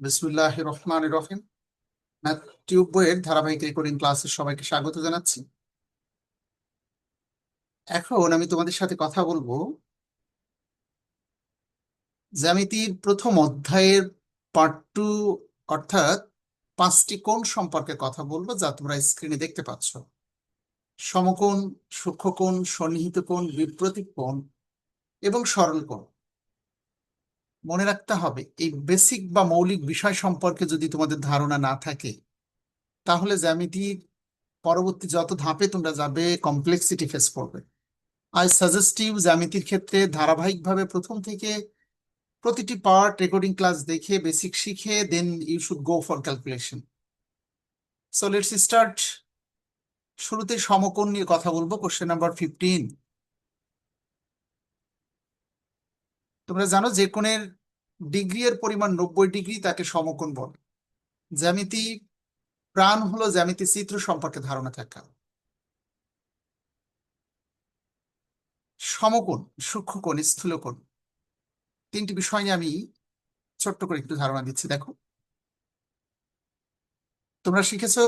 বিসমুল্লাহ রহমান রহিম। Math tube বইয়ের ধারাবাহিক রেকর্ডিং ক্লাসে সবাইকে স্বাগত জানাচ্ছি। এখন আমি তোমাদের সাথে কথা বলব জ্যামিতির প্রথম অধ্যায়ের পার্ট টু অর্থাৎ পাঁচটি কোণ সম্পর্কে কথা বলব যা তোমরা স্ক্রিনে দেখতে পাচ্ছ। সমকোণ, সূক্ষ্মকোণ, সন্নিহিত কোণ বিপ্রতীপ কোণ এবং সরল কোণ। মনে রাখতে হবে, এই বেসিক বা মৌলিক বিষয় সম্পর্কে যদি তোমাদের ধারণা না থাকে, তাহলে জ্যামিতির পরবর্তী যত ধাপে তোমরা যাবে কমপ্লেক্সিটি ফেস করবে। আই সাজেস্টিভ জ্যামিতির ক্ষেত্রে ধারাবাহিকভাবে প্রথম থেকে প্রতিটি পার্ট রেকর্ডিং ক্লাস দেখে বেসিক শিখে then you should go for calculation so let's start শুরুতে সমকোণ নিয়ে কথা বলব কোশ্চেন নাম্বার ফিফটিন তোমরা জানো যে কোণের ডিগ্রি এর পরিমাণ নব্বই ডিগ্রি তাকে সমকোণ বলে। জ্যামিতি প্রাণ হলো জ্যামিতি চিত্র সম্পর্কে ধারণা থাকা। সমকোণ সূক্ষ্মকোণ স্থূলকোণ তিনটি বিষয় নিয়ে আমি ছোট্ট করে একটু ধারণা দিচ্ছি, দেখো। তোমরা শিখেছো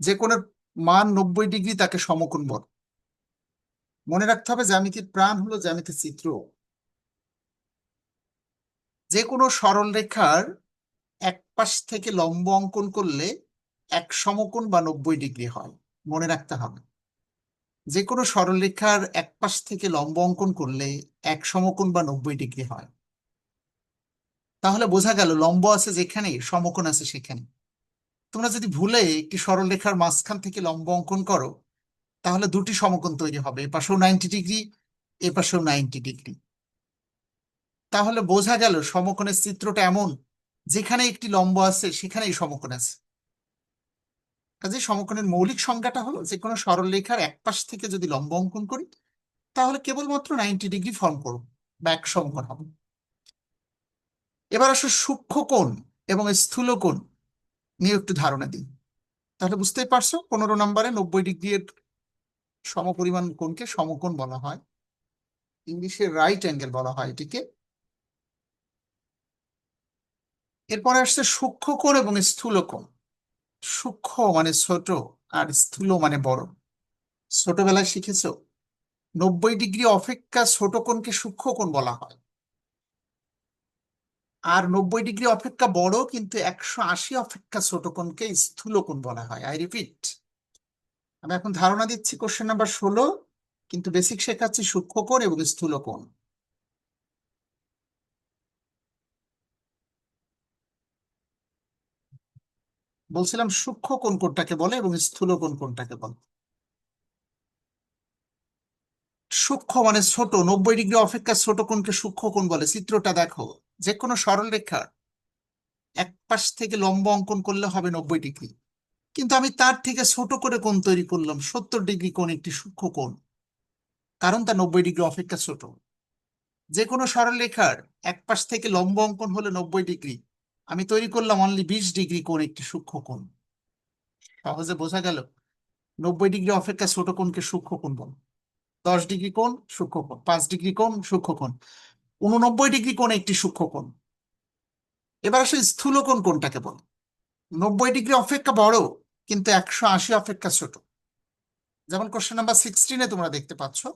যে কোণের মান নব্বই ডিগ্রি তাকে সমকোণ বল। মনে রাখতে হবে জ্যামিতির প্রাণ হলো জ্যামিতি চিত্র। যে কোনো সরল রেখার এক পাশ থেকে লম্ব অঙ্কন করলে এক সমকোণ বা নব্বই ডিগ্রি হয়। মনে রাখতে হবে। যে কোনো সরল রেখার এক পাশ থেকে লম্ব অঙ্কন করলে এক সমকোণ বা নব্বই ডিগ্রি হয়। তাহলে বোঝা গেল লম্ব আছে যেখানে, সমকোণ আছে সেখানে। তোমরা যদি ভুলে একটি সরল রেখার মাঝখান থেকে লম্ব অঙ্কন করো, তাহলে দুটি সমকোণ তৈরি হবে। এ পাশেও নাইনটি ডিগ্রি এ পাশেও নাইনটি ডিগ্রি। তাহলে বোঝা গেল সমকোণের চিত্রটা এমন, যেখানে একটি লম্ব আছে, সেখানেই সমকোণ আছে। কাজে সমকোণের মৌলিক সংজ্ঞাটা হলো যে কোনো সরল রেখার এক পাশ থেকে যদি লম্ব অঙ্কন করি, তাহলে কেবলমাত্র নাইনটি ডিগ্রি ফর্ম করব, বা এক সমকোণ হবে। এবার আসো সূক্ষ্ম কোণ এবং স্থূল কোণ নিয়ে একটু ধারণা দিই। তাহলে বুঝতেই পারছ, পনেরো নম্বরে নব্বই ডিগ্রি এর সমপরিমাণ কোণকে সমকোণ বলা হয়। ইংলিশে রাইট অ্যাঙ্গেল বলা হয় এটিকে। এরপরে আসছে সূক্ষ্ম কোণ এবং স্থূল কোণ সূক্ষ্ম মানে ছোট আর স্থূল মানে বড়। ছোটবেলায় শিখেছো? নব্বই ডিগ্রি অপেক্ষা ছোট কোণকে সূক্ষ্ম কোণ বলা হয়। আর নব্বই ডিগ্রি অপেক্ষা বড় কিন্তু একশো আশি অপেক্ষা ছোট কোণকে স্থূল কোণ বলা হয়। আই রিপিট আমি এখন ধারণা দিচ্ছি কোশ্চেন নাম্বার ষোলো, কিন্তু বেসিক শেখাচ্ছি সূক্ষ্ম কোণ এবং স্থূল কোণ বলছিলাম সূক্ষ্ম কোন কোনটাকে বলে এবং স্থূল কোন কোনটাকে বলে? সূক্ষ্ম মানে ছোট, নব্বই ডিগ্রি অপেক্ষা ছোট কোণকে সূক্ষ্ম কোণ বলে? চিত্রটা দেখো যে কোনো সরল রেখা এক পাশ থেকে লম্ব অঙ্কন করলে হবে নব্বই ডিগ্রি। কিন্তু আমি তার থেকে ছোট করে কোণ তৈরি করলাম? সত্তর ডিগ্রি কোণ একটি সূক্ষ্ম কোণ কারণ তা নব্বই ডিগ্রি অপেক্ষা ছোট। যে কোনো সরল রেখার এক পাশ থেকে লম্ব অঙ্কন হলে নব্বই ডিগ্রি। আমি তৈরি করলাম অনলি বিশ ডিগ্রি কোণ একটি সূক্ষ্ম কোণ। সহজে বোঝা গেল? নব্বই ডিগ্রি অপেক্ষা ছোট কোণকে সূক্ষ্ম কোণ বল। দশ ডিগ্রি কোণ, সূক্ষ্ম কোণ। পাঁচ ডিগ্রি কোণ, সূক্ষ্ম কোণ। উননব্বই ডিগ্রি কোণ একটি সূক্ষ্ম কোণ। এবার আসলে স্থূল কোণ কোনটাকে বল। নব্বই ডিগ্রি অপেক্ষা বড়, কিন্তু একশো আশি অপেক্ষা ছোট। যেমন কোশ্চেন নাম্বার সিক্সটিনে তোমরা দেখতে পাচ্ছ।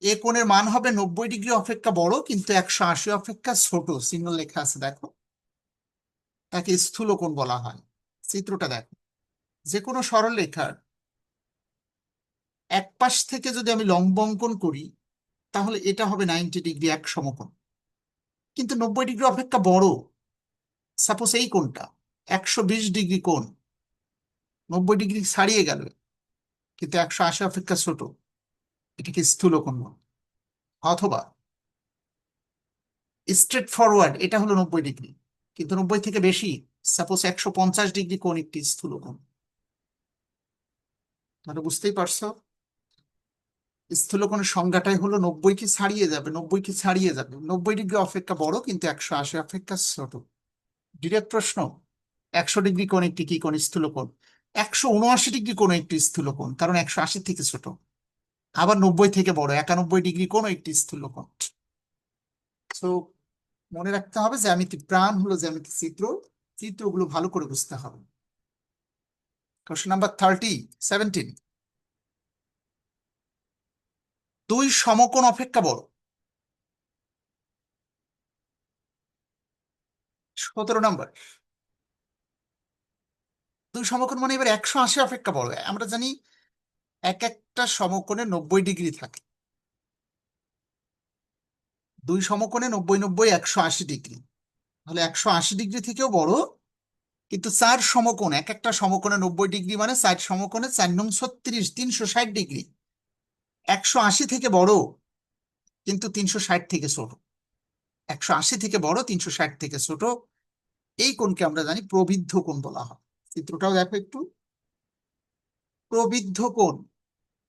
এ কোণের মান হবে নব্বই ডিগ্রি অপেক্ষা বড়, কিন্তু একশো আশি অপেক্ষা ছোট। সিগন্যাল লেখা আছে, দেখো। তাকে স্থূল কোণ বলা হয়। চিত্রটা দেখো। যে কোনো সরল রেখার এক পাশ থেকে যদি আমি লম্ব অঙ্কন করি, তাহলে এটা হবে নাইনটি ডিগ্রি এক সমকোণ। কিন্তু নব্বই ডিগ্রি অপেক্ষা বড়। সাপোজ এই কোণটা একশো বিশ ডিগ্রি কোণ। নব্বই ডিগ্রি ছাড়িয়ে গেল। কিন্তু একশো আশি অপেক্ষা ছোট। এটাকে স্থূল কোণ অথবা স্ট্রেট ফরওয়ার্ড এটা হলো নব্বই ডিগ্রি কিন্তু নব্বই থেকে বেশি সাপোজ একশো পঞ্চাশ ডিগ্রি কোণ একটি স্থূল কোণ। মানে বুঝতেই পারছ? স্থূলকোণের সংজ্ঞাটাই হলো নব্বই কি ছাড়িয়ে যাবে নব্বই কি ছাড়িয়ে যাবে। নব্বই ডিগ্রি অপেক্ষা বড়, কিন্তু একশো আশি অপেক্ষা ছোট। ডিরেক্ট প্রশ্ন, একশো ডিগ্রি কোণ একটি কি কোণ? স্থূলকোণ একশো উনআশি ডিগ্রি কোণ একটি স্থূলকোণ কারণ একশো আশি থেকে ছোট। আবার নব্বই থেকে বড়, একানব্বই ডিগ্রি কোণ একটি স্থূলকোণ সো মনে রাখতে হবে জ্যামিতি প্রাণ হলো জ্যামিতি চিত্র। চিত্রগুলো ভালো করে বুঝতে হবে। কোশ্চেন নাম্বার থার্টি সেভেন্টিন দুই সমকোণ অপেক্ষা বড় সতেরো নম্বর। দুই সমকোণ মানে এবার একশো আশি অপেক্ষা বড় আমরা জানি এক একটা সমকোণে নব্বই ডিগ্রি থাকে। দুই সমকোণে নব্বই নব্বই, একশো আশি ডিগ্রি। তাহলে একশো আশি ডিগ্রি থেকেও বড়। কিন্তু চার সমকোণ, এক একটা সমকোণে নব্বই ডিগ্রি মানে চার সমকোণে চার নং ছত্রিশ, তিনশো ষাট ডিগ্রি। একশো আশি থেকে বড়, কিন্তু তিনশো ষাট থেকে ছোট। একশো আশি থেকে বড়, তিনশো ষাট থেকে ছোট। এই কোণকে আমরা জানি প্রবৃদ্ধ কোণ বলা হয়। চিত্রটাও দেখো একটু। প্রবৃদ্ধ কোণ,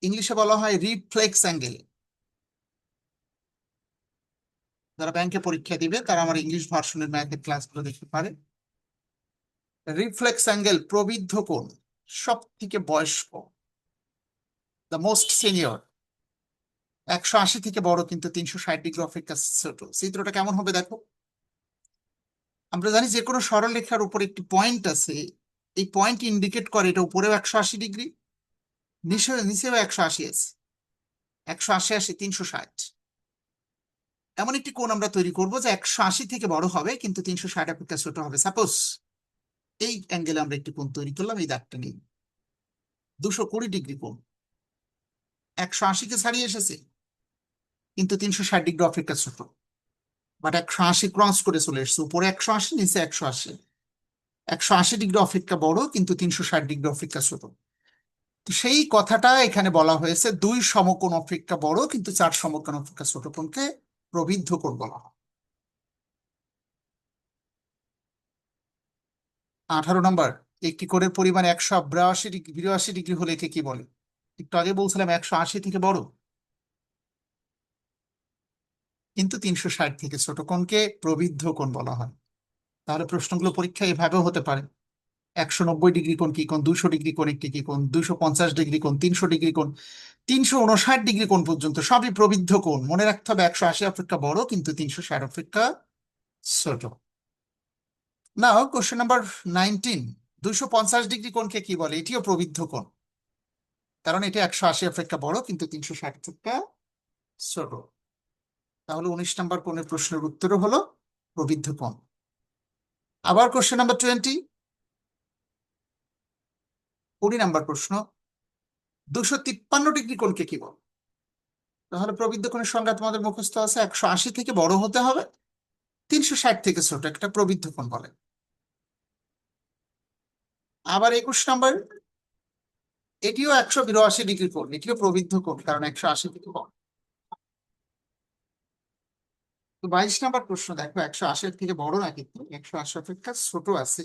ইংলিশে বলা হয় রিফ্লেক্স অ্যাঙ্গেল। যারা ব্যাংকে পরীক্ষা দিবে, তারা আমার ইংলিশ ভার্সনের ম্যাথের ক্লাসগুলো দেখতে পারে। রিফ্লেক্স অ্যাঙ্গেল প্রবৃদ্ধ কোণ সব থেকে বয়স্ক দ্য মোস্ট সিনিয়র একশো আশি থেকে বড় কিন্তু তিনশো ষাট ডিগ্রি অপেক্ষা ছোট। চিত্রটা কেমন হবে দেখো? আমরা জানি যে কোনো সরলরেখার উপর একটি পয়েন্ট আছে, এই পয়েন্ট ইন্ডিকেট করে এটা উপরেও একশো আশি ডিগ্রি নিচে নিচেও একশো আশি আছে। একশো আশি আশি তিনশো ষাট। এমন একটি কোণ আমরা তৈরি করব যে একশো আশি থেকে বড় হবে, কিন্তু তিনশো ষাট অপেক্ষা ছোট হবে। সাপোজ এই অ্যাঙ্গেলে আমরা একটি কোণ তৈরি করলাম, এই দাগটা নিয়ে। দুশো কুড়ি ডিগ্রি কোণ। একশো আশিকে ছাড়িয়ে এসেছে, কিন্তু তিনশো ষাট ডিগ্রি অপেক্ষা ছোট। বাট একশো আশি ক্রস করে চলে এসছে, উপরে একশো আশি, নিচে একশো আশি। একশো আশি ডিগ্রি অপেক্ষা বড়, কিন্তু তিনশো ষাট ডিগ্রি অপেক্ষা ছোট। তো সেই কথাটা এখানে বলা হয়েছে, দুই সমকোণ অপেক্ষা বড়, কিন্তু চার সমকোণ অপেক্ষা ছোট কোণকে প্রবৃদ্ধ কোণ বলা হয় আঠারো নম্বর, একটি কোণের পরিমাণ একশো বিরাশি ডিগ্রি বিরাশি ডিগ্রি হলে একে কি বলে? একটু আগে বলছিলাম একশো আশি থেকে বড়। কিন্তু তিনশো ষাট থেকে ছোট কোণকে প্রবৃদ্ধ কোণ বলা হয়। তাহলে প্রশ্নগুলো পরীক্ষায় এভাবেও হতে পারে। একশো নব্বই ডিগ্রি কোণ কি কোণ দুশো ডিগ্রি কোণ একটি কি কোণ দুশো পঞ্চাশ ডিগ্রি কোণ, তিনশো ডিগ্রি কোণ, তিনশো উনষাট ডিগ্রি কোণ পর্যন্ত সবই প্রবৃদ্ধ কোণ। মনে রাখতে হবে একশো আশি অপেক্ষা বড়, কিন্তু তিনশো ষাট অপেক্ষা ছোট। নাও কোশ্চেন নাম্বার নাইনটিন দুইশো পঞ্চাশ ডিগ্রি কোণকে কি বলে? এটিও প্রবৃদ্ধ কোণ। কারণ এটা একশো আশি অপেক্ষা বড়, কিন্তু তিনশো ষাট অপেক্ষা ছোট। তাহলে উনিশ নাম্বার কোণের প্রশ্নের উত্তরও হলো প্রবৃদ্ধ কোণ। আবার কোশ্চেন নাম্বার টোয়েন্টি কুড়ি নাম্বার প্রশ্ন, দুশো তিপ্পান্ন ডিগ্রি কোণকে কি বল? তাহলে প্রবৃদ্ধ কোণের সংজ্ঞা তোমাদের মুখস্থ আছে, একশো আশি থেকে বড় হতে হবে, তিনশো ষাট থেকে ছোট, একটা প্রবৃদ্ধ কোণ বলে। আবার একুশ নাম্বার, এটিও একশো বিরাশি ডিগ্রি কোণ, এটিও প্রবৃদ্ধ কোণ, কারণ একশো আশি থেকে বড়। তো বাইশ নাম্বার প্রশ্ন, দেখো একশো আশির থেকে বড় না কিন্তু, একশো আশি অপেক্ষা ছোট আছে।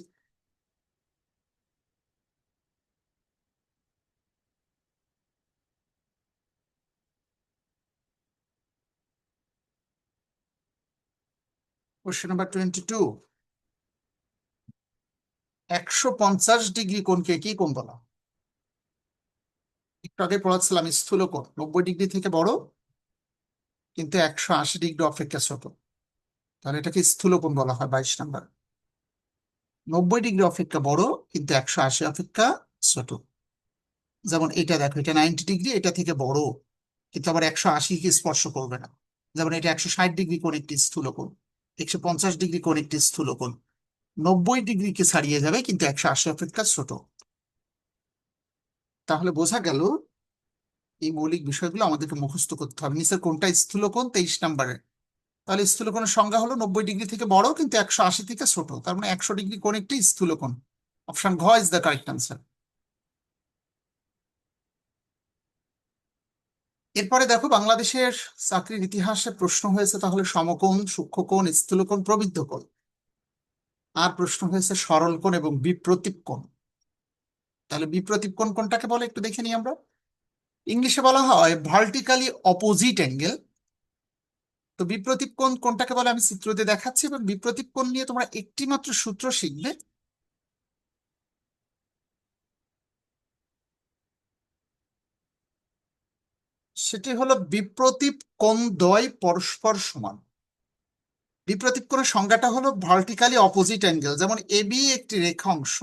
কোশ্চেন নাম্বার টোয়েন্টি টু একশো পঞ্চাশ ডিগ্রি কোণকে কি কোণ বলা? একটু আগে পড়াচ্ছিলাম স্থূল কোণ, নব্বই ডিগ্রি থেকে বড়, কিন্তু একশো আশি ডিগ্রি অপেক্ষা ছোট তাহলে এটাকে স্থূল কোণ বলা হয় বাইশ নাম্বার। নব্বই ডিগ্রি অপেক্ষা বড়, কিন্তু একশো আশি অপেক্ষা ছোট যেমন এটা দেখো, এটা নাইনটি ডিগ্রি, এটা থেকে বড়, কিন্তু আবার একশো আশি কে স্পর্শ করবে না। যেমন এটা একশো ষাট ডিগ্রি কোণ, একটি স্থূল কোণ। একশো পঞ্চাশ ডিগ্রি কোণ একটি স্থূল কোণ। নব্বই ডিগ্রিকে ছাড়িয়ে যাবে, কিন্তু একশো আশি অপেক্ষা ছোট। তাহলে বোঝা গেল এই মৌলিক বিষয়গুলো আমাদেরকে মুখস্থ করতে হবে। নিচের কোনটা স্থূল কোণ, তেইশ নাম্বারে তাহলে স্থূল কোণের সংজ্ঞা হলো নব্বই ডিগ্রি থেকে বড়, কিন্তু একশো আশি থেকে ছোট। তার মানে একশো ডিগ্রি কোণ একটি স্থূল কোণ। অপশন ঘ ইজ দ্য কারেক্ট আনসার এরপরে দেখো বাংলাদেশের চাকরির ইতিহাসে প্রশ্ন হয়েছে তাহলে সমকোণ, সূক্ষ্মকোণ, স্থূলকোণ প্রবৃদ্ধ কোণ আর প্রশ্ন হয়েছে সরল কোণ এবং বিপ্রতীপ কোণ তাহলে বিপ্রতীপ কোণ কোনটাকে বলে একটু দেখে নিই আমরা? ইংলিশে বলা হয় ভার্টিক্যালি অপোজিট অ্যাঙ্গেল। তো বিপ্রতীপ কোণ কোনটাকে বলে? আমি চিত্রতে দেখাচ্ছি এবং বিপ্রতীপ কোণ নিয়ে তোমরা একটি মাত্র সূত্র শিখবে। সেটি হলো বিপ্রতীপ কোণ দ্বয় পরস্পর সমান? বিপ্রতীপ কোণের সংজ্ঞাটা হলো ভার্টিক্যালি অপোজিট অ্যাঙ্গেল যেমন এবি একটি রেখাংশ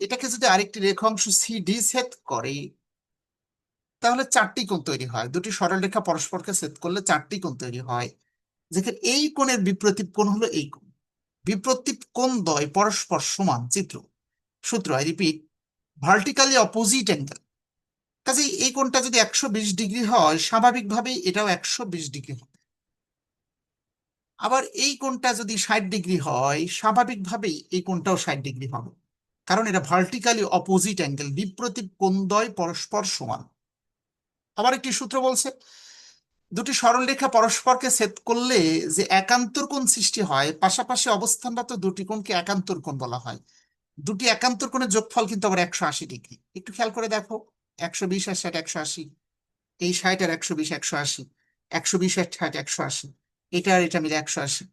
এটাকে যদি আরেকটি রেখাংশ সিডি ছেদ করে, তাহলে চারটি কোণ তৈরি হয়। দুটি সরলরেখা পরস্পরকে ছেদ করলে চারটি কোণ তৈরি হয়। যেখানে এই কোণের বিপ্রতীপ কোণ হলো এই কোণ। বিপ্রতীপ কোণ দ্বয় পরস্পর সমান চিত্র। সূত্র, I repeat vertically opposite angle কাজে এই কোণটা যদি একশো বিশ ডিগ্রি হয়, স্বাভাবিকভাবেই এটাও একশো বিশ ডিগ্রি হবে। আবার এই কোণটা যদি ষাট ডিগ্রি হয়, স্বাভাবিকভাবেই এই কোণটাও ষাট ডিগ্রি হবে। কারণ এটা ভার্টিক্যালি অপোজিট অ্যাঙ্গেল বিপ্রতীপ কোণদ্বয় পরস্পর সমান। আবার একটি সূত্র বলছে, দুটি সরলরেখা পরস্পরকে ছেদ করলে যে একান্তর কোণ সৃষ্টি হয়, পাশাপাশি অবস্থানরত দুটি কোণকে একান্তর কোণ বলা হয়। দুটি একান্তর কোণের যোগফল কিন্তু আবার একশো আশি ডিগ্রি। একটু খেয়াল করে দেখো। একশো বিশ আর ষাট একশো আশি। এই ষাট আর একশো বিশ একশো আশি। একশো বিশ আর ষাট একশো আশি। এটা আর এটা মিলে একশো আশি।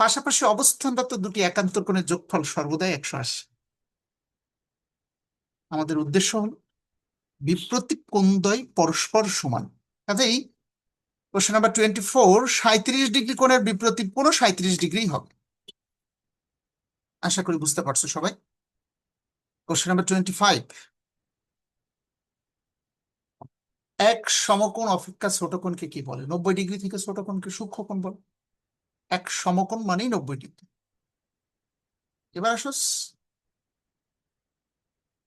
পাশাপাশি অবস্থানরত দুটি একান্তর কোণের যোগফল সর্বদাই একশো আশি। আমাদের উদ্দেশ্য হলো বিপ্রতীপ কোণদ্বয় পরস্পর সমান। কাজেই কোশ্চেন নাম্বার টোয়েন্টি ফোর সাঁত্রিশ ডিগ্রি কোণের বিপ্রতীপ কোণও সাঁত্রিশ ডিগ্রি হবে। আশা করি বুঝতে পারছ সবাই। কোশ্চেন নাম্বার টোয়েন্টি ফাইভ এক সমকোণ অপেক্ষা ছোট কোণকে কি বলে? নব্বই ডিগ্রি থেকে ছোট কোণকে সূক্ষ্ম কোণ বলে। এক সমকোণ মানেই নব্বই ডিগ্রি। এবার আসো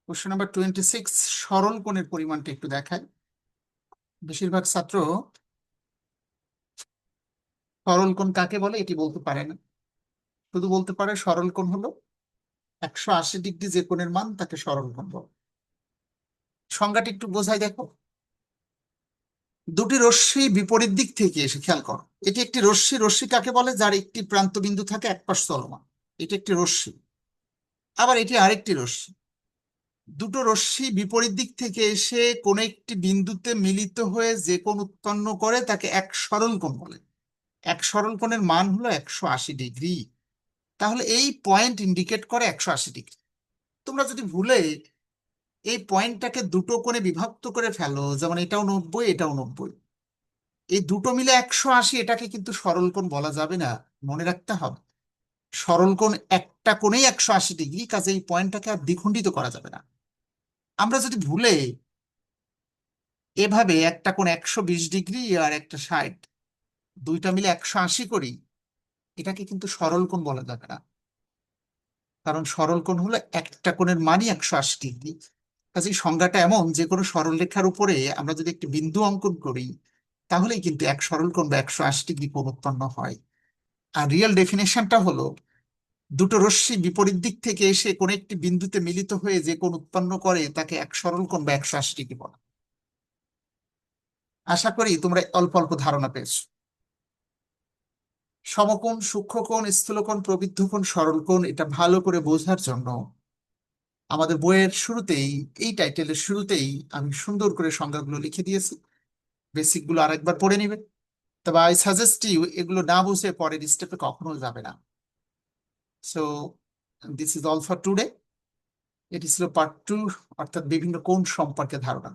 কোশ্চেন নাম্বার টোয়েন্টি সিক্স সরল কোণের পরিমাণটা একটু দেখায় বেশিরভাগ ছাত্র সরল কোণ কাকে বলে এটি বলতে পারে না। শুধু বলতে পারে সরল কোণ হলো একশো আশি ডিগ্রি যে কোণের মান তাকে সরল কোণ বলে। সংজ্ঞাটি একটু বোঝাই দেখো। দুটি রশ্মি বিপরীত দিক থেকে এসে খেয়াল করো। এটি একটি রশ্মি রশ্মি কাকে বলে? যার একটি প্রান্ত বিন্দু থাকে, এক পাশ চলমান। এটি একটি রশ্মি। আবার এটি আরেকটি রশ্মি। দুটো রশ্মি বিপরীত দিক থেকে এসে কোনো একটি বিন্দুতে মিলিত হয়ে যে কোণ উৎপন্ন করে, তাকে এক সরল কোণ বলে। এক সরল কোণের মান হলো একশো আশি ডিগ্রি। তাহলে এই পয়েন্ট ইন্ডিকেট করে একশো আশি ডিগ্রি। তোমরা যদি ভুলে এই পয়েন্টটাকে দুটো কোণে বিভক্ত করে ফেলো, যেমন এটাও নব্বই এটাও নব্বই। এই দুটো মিলে একশো আশি, এটাকে কিন্তু সরল কোণ বলা যাবে না, মনে রাখতে হবে। সরল কোণ একটা কোণেই একশো আশি ডিগ্রি, কাজে এই পয়েন্টটাকে আর দ্বিখণ্ডিত করা যাবে না। আমরা যদি ভুলে, এভাবে একটা কোণ একশো বিশ ডিগ্রি আর একটা ষাট, দুইটা মিলে একশো আশি করি, এটাকে কিন্তু সরল কোণ বলা যাবে না। কারণ সরল কোণ হলো একটা কোণের মানই একশো আশি ডিগ্রি। কাজে সংজ্ঞাটা এমন যে কোনো সরল রেখার উপরে আমরা যদি একটি বিন্দু অঙ্কন করি, তাহলেই কিন্তু এক সরল কোণ বা একশো আশি ডিগ্রি কোণ উৎপন্ন হয়। আর রিয়েল ডেফিনেশনটা হলো, দুটো রশ্মি বিপরীত দিক থেকে এসে কোন একটি বিন্দুতে মিলিত হয়ে যে কোণ উৎপন্ন করে, তাকে এক সরল কোণ বা একশো আশি ডিগ্রি বলা। আশা করি তোমরা অল্প অল্প ধারণা পেয়েছ। সমকোণ, সূক্ষ্মকোণ, স্থূলকোণ, প্রবৃদ্ধকোণ, সরলকোণ, এটা ভালো করে বোঝার জন্য আমাদের বইয়ের শুরুতেই, এই টাইটেলের শুরুতেই আমি সুন্দর করে সংজ্ঞাগুলো লিখে দিয়েছি। বেসিকগুলো আরেকবার পড়ে নিবে তবে আই সাজেস্ট ইউ এগুলো না বুঝে পরের স্টেপে কখনো যাবে না। So this is all for today এটি ছিল পার্ট টু অর্থাৎ বিভিন্ন কোণ সম্পর্কে ধারণা।